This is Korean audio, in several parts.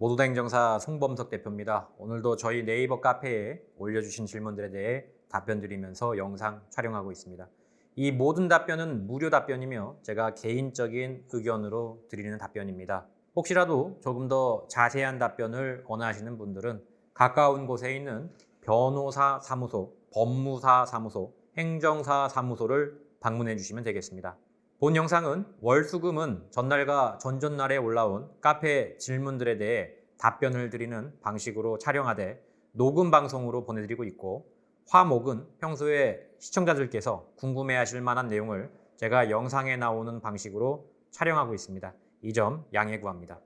모두다 행정사 송범석 대표입니다. 오늘도 저희 네이버 카페에 올려주신 질문들에 대해 답변 드리면서 영상 촬영하고 있습니다. 이 모든 답변은 무료 답변이며 제가 개인적인 의견으로 드리는 답변입니다. 혹시라도 조금 더 자세한 답변을 원하시는 분들은 가까운 곳에 있는 변호사 사무소, 법무사 사무소, 행정사 사무소를 방문해 주시면 되겠습니다. 본 영상은 월수금은 전날과 전전날에 올라온 카페 질문들에 대해 답변을 드리는 방식으로 촬영하되 녹음 방송으로 보내드리고 있고 화목은 평소에 시청자들께서 궁금해하실 만한 내용을 제가 영상에 나오는 방식으로 촬영하고 있습니다. 이 점 양해 구합니다.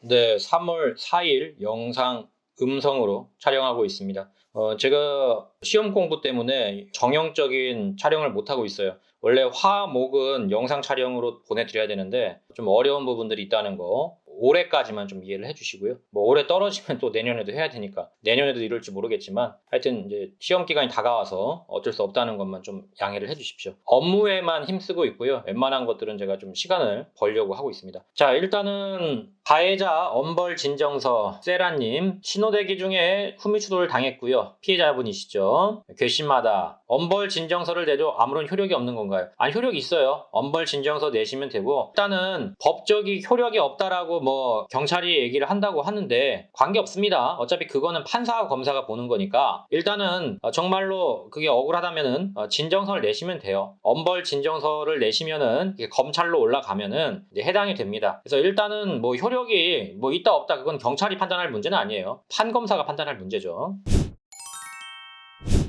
네, 3월 4일 영상 음성으로 촬영하고 있습니다. 어, 제가 시험 공부 때문에 정형적인 촬영을 못하고 있어요. 원래 화 목은 영상 촬영으로 보내드려야 되는데 좀 어려운 부분들이 있다는 거 올해까지만 좀 이해를 해주시고요. 뭐 올해 떨어지면 또 내년에도 해야 되니까 내년에도 이럴지 모르겠지만 하여튼 이제 시험 기간이 다가와서 어쩔 수 없다는 것만 좀 양해를 해주십시오. 업무에만 힘쓰고 있고요. 웬만한 것들은 제가 좀 시간을 벌려고 하고 있습니다. 자 일단은 가해자 엄벌 진정서 세라님 신호대기 중에 후미 추돌을 당했고요. 피해자분이시죠. 괘씸하다. 엄벌 진정서를 내도 아무런 효력이 없는 건가요? 아니 효력이 있어요. 엄벌 진정서 내시면 되고 일단은 법적인 효력이 없다라고 뭐 경찰이 얘기를 한다고 하는데 관계 없습니다. 어차피 그거는 판사와 검사가 보는 거니까 일단은 어, 정말로 그게 억울하다면은 어, 진정서를 내시면 돼요. 엄벌 진정서를 내시면은 검찰로 올라가면은 해당이 됩니다. 그래서 일단은 뭐 효력이 뭐 있다 없다 그건 경찰이 판단할 문제는 아니에요. 판검사가 판단할 문제죠.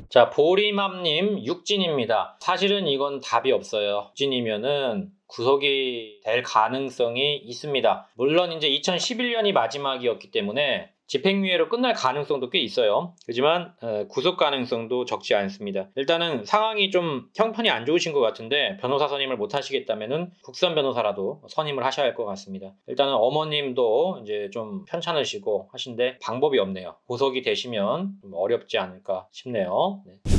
자, 보리맘님 육진입니다. 사실은 이건 답이 없어요. 육진이면은 구속이 될 가능성이 있습니다. 물론 이제 2011년이 마지막이었기 때문에 집행유예로 끝날 가능성도 꽤 있어요. 하지만 어, 구속 가능성도 적지 않습니다. 일단은 상황이 좀 형편이 안 좋으신 것 같은데 변호사 선임을 못 하시겠다면은 국선 변호사라도 선임을 하셔야 할 것 같습니다. 일단은 어머님도 이제 좀 편찮으시고 하신데 방법이 없네요. 구속이 되시면 좀 어렵지 않을까 싶네요. 네.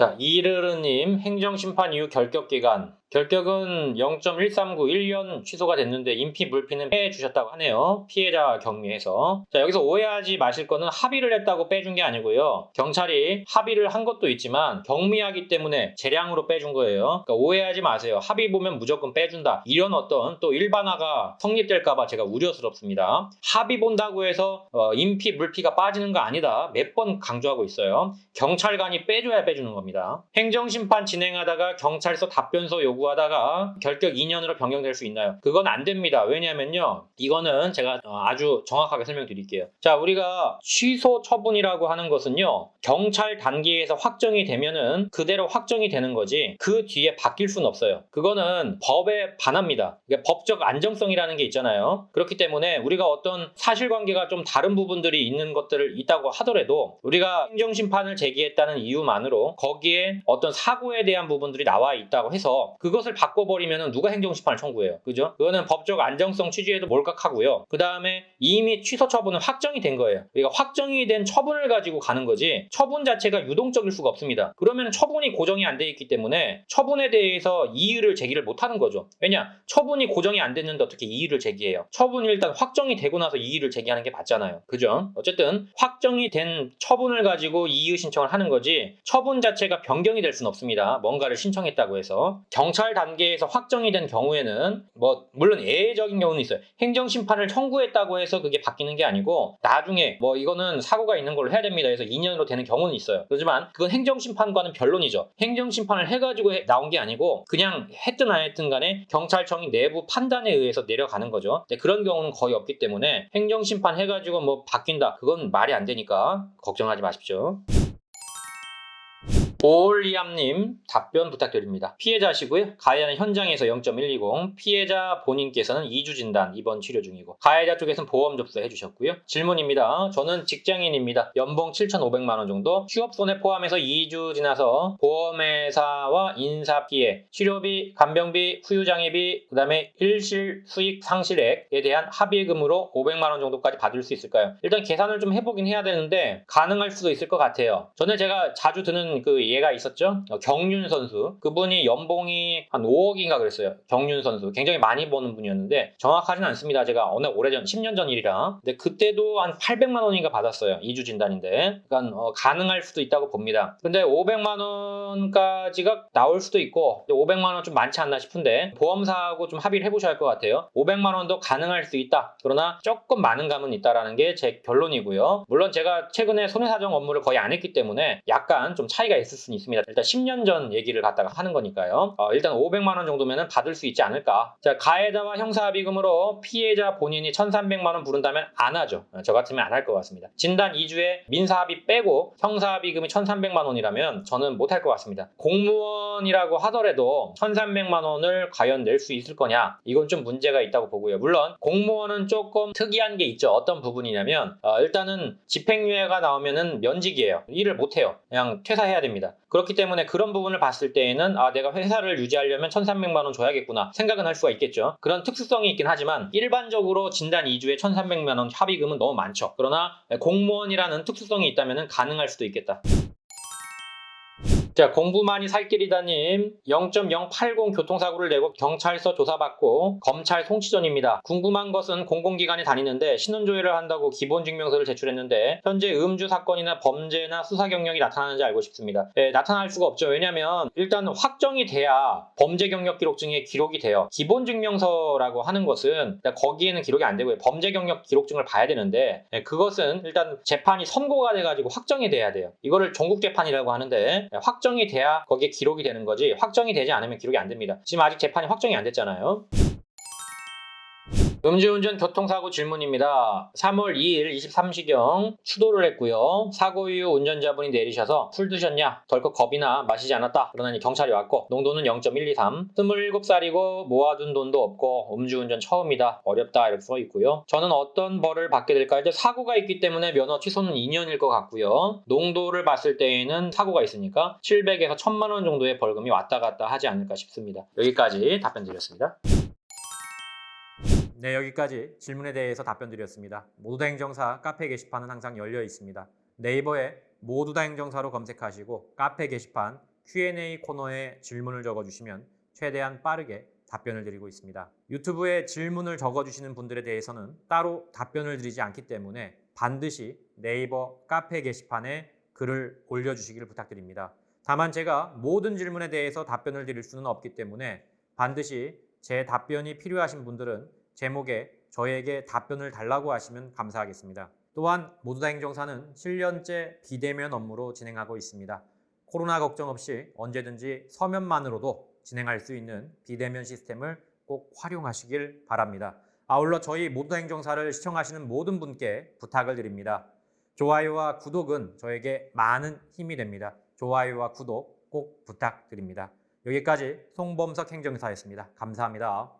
자, 이르르님 행정심판 이후 결격 기간 결격은 0.139 1년 취소가 됐는데 인피 물피는 빼 주셨다고 하네요. 피해자 경미해서. 자, 여기서 오해하지 마실 거는 합의를 했다고 빼준 게 아니고요. 경찰이 합의를 한 것도 있지만 경미하기 때문에 재량으로 빼준 거예요. 그러니까 오해하지 마세요. 합의 보면 무조건 빼준다. 이런 어떤 또 일반화가 성립될까 봐 제가 우려스럽습니다. 합의 본다고 해서 어, 인피 물피가 빠지는 거 아니다. 몇 번 강조하고 있어요. 경찰관이 빼줘야 빼주는 겁니다. 행정심판 진행하다가 경찰서 답변서 요구 요구하다가 결격 2년으로 변경될 수 있나요? 그건 안 됩니다. 왜냐면요. 이거는 제가 어, 아주 정확하게 설명드릴게요. 자, 우리가 취소 처분이라고 하는 것은요. 경찰 단계에서 확정이 되면은 그대로 확정이 되는 거지 그 뒤에 바뀔 수는 없어요. 그거는 법에 반합니다. 그러니까 법적 안정성이라는 게 있잖아요. 그렇기 때문에 우리가 어떤 사실관계가 좀 다른 부분들이 있는 것들을 있다고 하더라도 우리가 행정심판을 제기했다는 이유만으로 거기에 어떤 사고에 대한 부분들이 나와 있다고 해서 그 그것을 바꿔버리면 누가 행정심판을 청구해요. 그죠? 그거는 법적 안정성 취지에도 몰각하고요. 그 다음에 이미 취소 처분은 확정이 된 거예요. 그러니까 확정이 된 처분을 가지고 가는 거지 처분 자체가 유동적일 수가 없습니다. 그러면 처분이 고정이 안 돼 있기 때문에 처분에 대해서 이의를 제기를 못 하는 거죠. 왜냐? 처분이 고정이 안 됐는데 어떻게 이의를 제기해요? 처분이 일단 확정이 되고 나서 이의를 제기하는 게 맞잖아요. 그죠? 어쨌든 확정이 된 처분을 가지고 이의 신청을 하는 거지 처분 자체가 변경이 될 수는 없습니다. 뭔가를 신청했다고 해서 경찰 경찰 단계에서 확정이 된 경우에는 뭐 물론 예외적인 경우는 있어요. 행정 심판을 청구했다고 해서 그게 바뀌는 게 아니고 나중에 뭐 이거는 사고가 있는 걸로 해야 됩니다. 해서 2년으로 되는 경우는 있어요. 그렇지만 그건 행정 심판과는 별론이죠. 행정 심판을 해가지고 해- 나온 게 아니고 그냥 했든 안 했든 간에 경찰청이 내부 판단에 의해서 내려가는 거죠. 그런 경우는 거의 없기 때문에 행정 심판 해가지고 뭐 바뀐다 그건 말이 안 되니까 걱정하지 마십시오. 올리암님 답변 부탁드립니다. 피해자시고요. 가해자는 현장에서 0.120, 피해자 본인께서는 2주 진단 입원 치료 중이고 가해자 쪽에서는 보험 접수해 주셨고요. 질문입니다. 저는 직장인입니다. 연봉 7,500만 원 정도, 휴업 손해 포함해서 2주 지나서 보험회사와 인사 피해, 치료비, 간병비, 후유장애비, 그다음에 일실 수익 상실액에 대한 합의금으로 500만 원 정도까지 받을 수 있을까요? 일단 계산을 좀 해보긴 해야 되는데 가능할 수도 있을 것 같아요. 전에 제가 자주 드는 그 얘가 있었죠. 어, 경륜 선수. 그분이 연봉이 한 5억인가 그랬어요. 경륜 선수. 굉장히 많이 버는 분이었는데 정확하진 않습니다. 제가 어느 오래전 10년 전 일이라. 근데 그때도 한 800만 원인가 받았어요. 2주 진단인데. 그러니까 어, 가능할 수도 있다고 봅니다. 근데 500만 원까지가 나올 수도 있고 500만 원 좀 많지 않나 싶은데 보험사하고 좀 합의를 해보셔야 할 것 같아요. 500만 원도 가능할 수 있다. 그러나 조금 많은 감은 있다라는 게 제 결론이고요. 물론 제가 최근에 손해사정 업무를 거의 안 했기 때문에 약간 좀 차이가 있을 수는 있습니다. 일단 10년 전 얘기를 갖다가 하는 거니까요. 어, 일단 500만 원 정도면 받을 수 있지 않을까. 자, 가해자와 형사합의금으로 피해자 본인이 1,300만 원 부른다면 안 하죠. 어, 저 같으면 안 할 것 같습니다. 진단 2주에 민사합의 빼고 형사합의금이 1,300만 원이라면 저는 못 할 것 같습니다. 공무원이라고 하더라도 1,300만 원을 과연 낼 수 있을 거냐? 이건 좀 문제가 있다고 보고요. 물론 공무원은 조금 특이한 게 있죠. 어떤 부분이냐면 어, 일단은 집행유예가 나오면은 면직이에요. 일을 못 해요. 그냥 퇴사해야 됩니다. 그렇기 때문에 그런 부분을 봤을 때에는 아 내가 회사를 유지하려면 1,300만 원 줘야겠구나 생각은 할 수가 있겠죠. 그런 특수성이 있긴 하지만 일반적으로 진단 2주에 1,300만 원 합의금은 너무 많죠. 그러나 공무원이라는 특수성이 있다면 가능할 수도 있겠다. 자, 공부만이 살 길이다님 0.080 교통사고를 내고 경찰서 조사받고 검찰 송치전입니다. 궁금한 것은 공공기관에 다니는데 신원조회를 한다고 기본증명서를 제출했는데 현재 음주 사건이나 범죄나 수사 경력이 나타나는지 알고 싶습니다. 네, 나타날 수가 없죠. 왜냐하면 일단 확정이 돼야 범죄 경력 기록증에 기록이 돼요. 기본증명서라고 하는 것은 일단 거기에는 기록이 안 되고요. 범죄 경력 기록증을 봐야 되는데 네, 그것은 일단 재판이 선고가 돼가지고 확정이 돼야 돼요. 이거를 종국 재판이라고 하는데 네, 확정이 돼야 거기에 기록이 되는 거지 확정이 되지 않으면 기록이 안 됩니다. 지금 아직 재판이 확정이 안 됐잖아요. 음주운전 교통사고 질문입니다. 3월 2일 23시경 추도를 했고요. 사고 이후 운전자분이 내리셔서 술 드셨냐? 덜컥 겁이나 마시지 않았다. 그러나 경찰이 왔고 농도는 0.123. 27살이고 모아둔 돈도 없고 음주운전 처음이다. 어렵다 이렇게 써 있고요. 저는 어떤 벌을 받게 될까요? 사고가 있기 때문에 면허 취소는 2년일 것 같고요. 농도를 봤을 때에는 사고가 있으니까 700에서 1000만 원 정도의 벌금이 왔다 갔다 하지 않을까 싶습니다. 여기까지 답변 드렸습니다. 네, 여기까지 질문에 대해서 답변 드렸습니다. 모두 다 행정사 카페 게시판은 항상 열려 있습니다. 네이버에 모두 다 행정사로 검색하시고 카페 게시판 Q&A 코너에 질문을 적어주시면 최대한 빠르게 답변을 드리고 있습니다. 유튜브에 질문을 적어주시는 분들에 대해서는 따로 답변을 드리지 않기 때문에 반드시 네이버 카페 게시판에 글을 올려주시기를 부탁드립니다. 다만 제가 모든 질문에 대해서 답변을 드릴 수는 없기 때문에 반드시 제 답변이 필요하신 분들은 제목에 저에게 답변을 달라고 하시면 감사하겠습니다. 또한 모두다 행정사는 7년째 비대면 업무로 진행하고 있습니다. 코로나 걱정 없이 언제든지 서면만으로도 진행할 수 있는 비대면 시스템을 꼭 활용하시길 바랍니다. 아울러 저희 모두다 행정사를 시청하시는 모든 분께 부탁을 드립니다. 좋아요와 구독은 저에게 많은 힘이 됩니다. 좋아요와 구독 꼭 부탁드립니다. 여기까지 송범석 행정사였습니다. 감사합니다.